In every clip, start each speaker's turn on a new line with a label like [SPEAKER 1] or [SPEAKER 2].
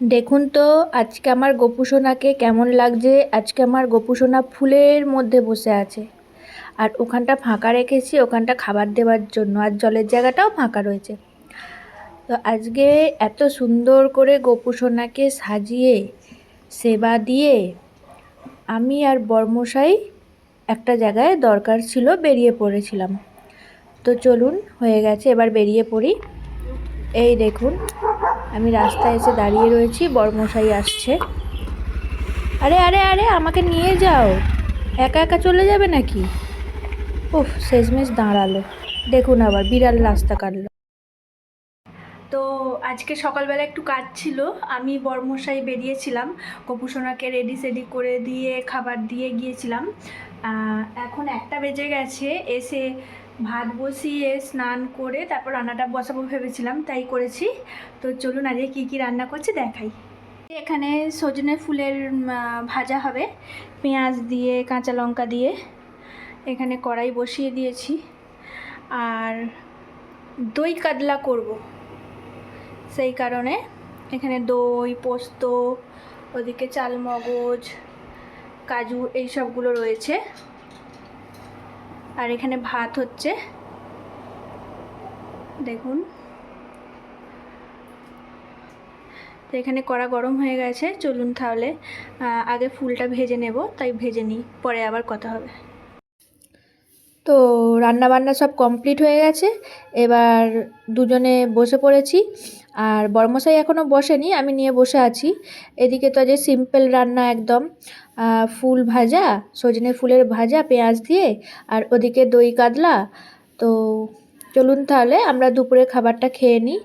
[SPEAKER 1] দেখুন তো, আজকে আমার গোপুসোনাকে কেমন লাগছে? আজকে আমার গোপুসোনা ফুলের মধ্যে বসে আছে। আর ওখানটা ফাঁকা রেখেছি, ওখানটা খাবার দেওয়ার জন্য। আর জলের জায়গাটাও ফাঁকা রয়েছে। তো আজকে এত সুন্দর করে গোপুসোনাকে সাজিয়ে, সেবা দিয়ে আমি আর বর্মশাই একটা জায়গায় দরকার ছিল, বেরিয়ে পড়েছিলাম। তো চলুন, হয়ে গেছে, এবার বেরিয়ে পড়ি। এই দেখুন আমি রাস্তায় এসে দাঁড়িয়ে রয়েছি বর্মশাই আসছে। আরে আরে আরে, আমাকে নিয়ে যাও। একা একা চলে যাবে নাকি? উফ, শেষমেশ দাঁড়াল। দেখুন আবার, বিড়াল রাস্তা কাটলো। তো আজকে সকালবেলা একটু কাজ ছিল, আমি বর্মশাই বেরিয়েছিলাম কপুসোনাকে রেডি সেডি করে দিয়ে, খাবার দিয়ে গিয়েছিলাম। এখন একটা বেজে গেছে, এসে ভাত বসিয়ে স্নান করে তারপর রান্নাটা বসাবো ভেবেছিলাম, তাই করেছি। তো চলুন আজকে কী কী রান্না করছি দেখাই। এখানে সজনে ফুলের ভাজা হবে। পেঁয়াজ দিয়ে, কাঁচা লঙ্কা দিয়ে। এখানে কড়াই বসিয়ে দিয়েছি। আর দই কাতলা করব। সেই কারণে এখানে দই, পোস্ত, ওদিকে চালমগজ, কাজু, এই সবগুলো রয়েছে। আর এখানে ভাত হচ্ছে। দেখুন। তো এখানে কড়া গরম হয়ে গেছে, চলুন তাহলে আগে ফুলটা ভেজে নেব, তাই ভেজে নিই, পরে আবার কথা হবে। তো রান্না বান্না সব কমপ্লিট হয়ে গেছে, এবার দুজনে বসে পড়েছি। আর বর্মশাই এখনও বসেনি, আমি নিয়ে বসে আছি। এদিকে তো যে সিম্পল রান্না একদম ফুল ভাজা, সজনে ফুলের ভাজা, পেঁয়াজ দিয়ে, আর ওদিকে দই কাতলা। তো চলুন তাহলে, আমরা দুপুরে খাবারটা খেয়ে নিই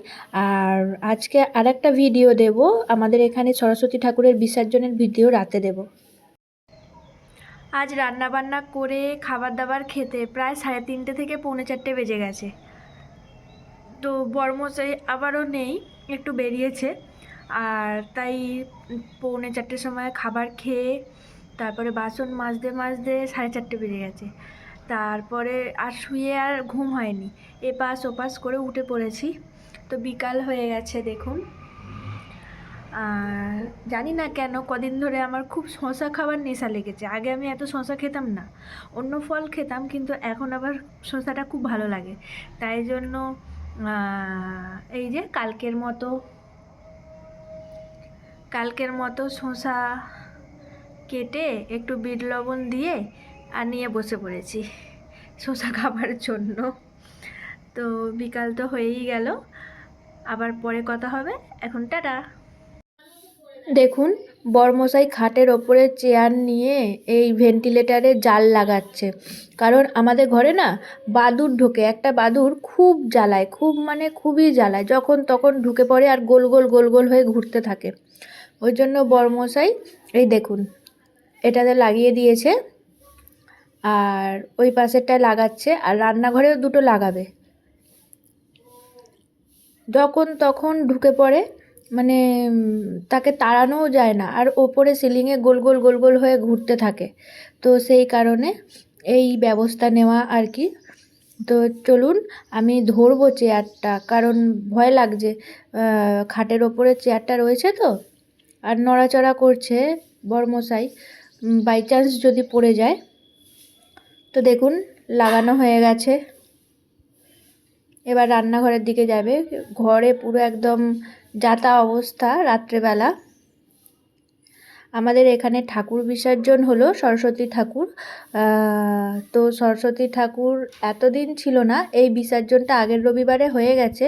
[SPEAKER 1] আর আজকে আরেকটা ভিডিও দেব, আমাদের এখানে সরস্বতী ঠাকুরের বিসর্জনের ভিডিও রাতে দেব। আজ রান্না বান্না করে খাবার দাবার খেতে প্রায় সাড়ে তিনটে থেকে পৌনে চারটে বেজে গেছে। তো বর্মশাই আবারও নেই, একটু বেরিয়েছে। আর তাই পৌনে চারটের সময় খাবার খেয়ে তারপরে বাসন মাজতে মাজতে সাড়ে চারটে বেজে গেছে। তারপরে আর শুয়ে আর ঘুম হয়নি। এপাশ ওপাশ করে উঠে পড়েছি। তো বিকাল হয়ে গেছে দেখুন। আর জানি না কেন কদিন ধরে আমার খুব শশা খাবার নেশা লেগেছে। আগে আমি এত শশা খেতাম না। অন্য ফল খেতাম, কিন্তু এখন আবার শশাটা খুব ভালো লাগে। তাই জন্য এই যে কালকের মতো কালকের মতো শসা কেটে একটু বিট লবণ দিয়ে আর নিয়ে বসে পড়েছি শসা খাবার জন্য। তো বিকাল তো হয়েই গেল, আবার পরে কথা হবে। এখন টাটা। দেখুন বর্মশাই খাটের ওপরে চেয়ার নিয়ে এই ভেন্টিলেটারে জাল লাগাচ্ছে। কারণ আমাদের ঘরে না বাদুর ঢোকে, একটা বাদুর খুব জ্বালায়, খুব মানে খুবই জ্বালায়, যখন তখন ঢুকে পড়ে আর গোল গোল গোল গোল হয়ে ঘুরতে থাকে। ওই জন্য বর্মশাই, এই দেখুন, এটাতে লাগিয়ে দিয়েছে আর ওই পাশেরটায় লাগাচ্ছে আর রান্নাঘরেও দুটো লাগাবে। যখন তখন ঢুকে পড়ে মানে তাকে তাড়ানোও যায় না। আর ওপরে সিলিংয়ে গোল গোল গোল গোল হয়ে ঘুরতে থাকে। তো সেই কারণে এই ব্যবস্থা নেওয়া আর কি। তো চলুন, আমি ধরবো চেয়ারটা। কারণ ভয় লাগছে খাটের ওপরে চেয়ারটা রয়েছে তো? আর নড়াচড়া করছে বর্মশাই বাই চান্স যদি পড়ে যায়। তো দেখুন, লাগানো হয়ে গেছে। এবার রান্নাঘরের দিকে যাবে। ঘরে পুরো একদম যাতা অবস্থা রাত্রেবেলা। আমাদের এখানে ঠাকুর বিসর্জন হলো সরস্বতী ঠাকুর। তো সরস্বতী ঠাকুর এতদিন ছিল না, এই বিসর্জনটা আগের রবিবারে হয়ে গেছে,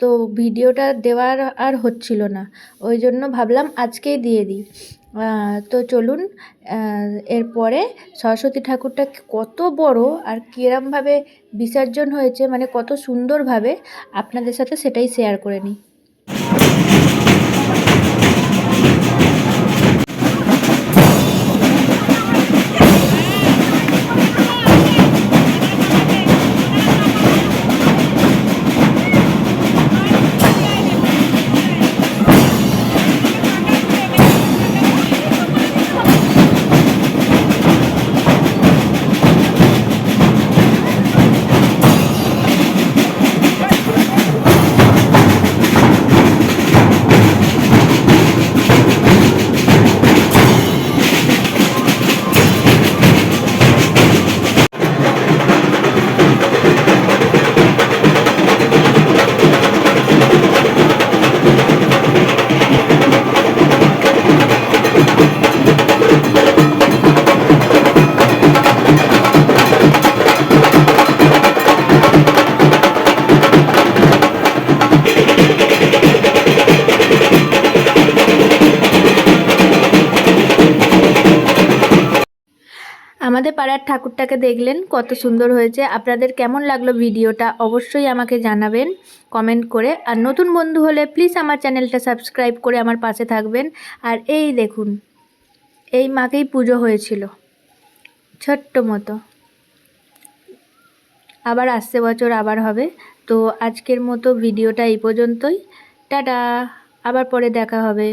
[SPEAKER 1] তো ভিডিওটা দেওয়ার আর হচ্ছিল না। ওই জন্য ভাবলাম আজকেই দিয়ে দিই। তো চলুন এরপরে সরস্বতী ঠাকুরটা কত বড় আর কিরমভাবে বিসর্জন হয়েছে মানে কত সুন্দরভাবে, আপনাদের সাথে সেটাই শেয়ার করে নিই। আমাদের পাড়ার ঠাকুরটাকে দেখলেন, কত সুন্দর হয়েছে। আপনাদের কেমন লাগল ভিডিওটা অবশ্যই আমাকে জানাবেন, কমেন্ট করে। আর নতুন বন্ধু হলে প্লিজ আমার চ্যানেলটা সাবস্ক্রাইব করে আমার পাশে থাকবেন। আর এই দেখুন, এই মাকেই পুজো হয়েছিল, ছোট্ট মতো। আবার আসছে বছর, আবার হবে। তো আজকের মতো ভিডিওটা এই পর্যন্তই। টাটা, আবার পরে দেখা হবে।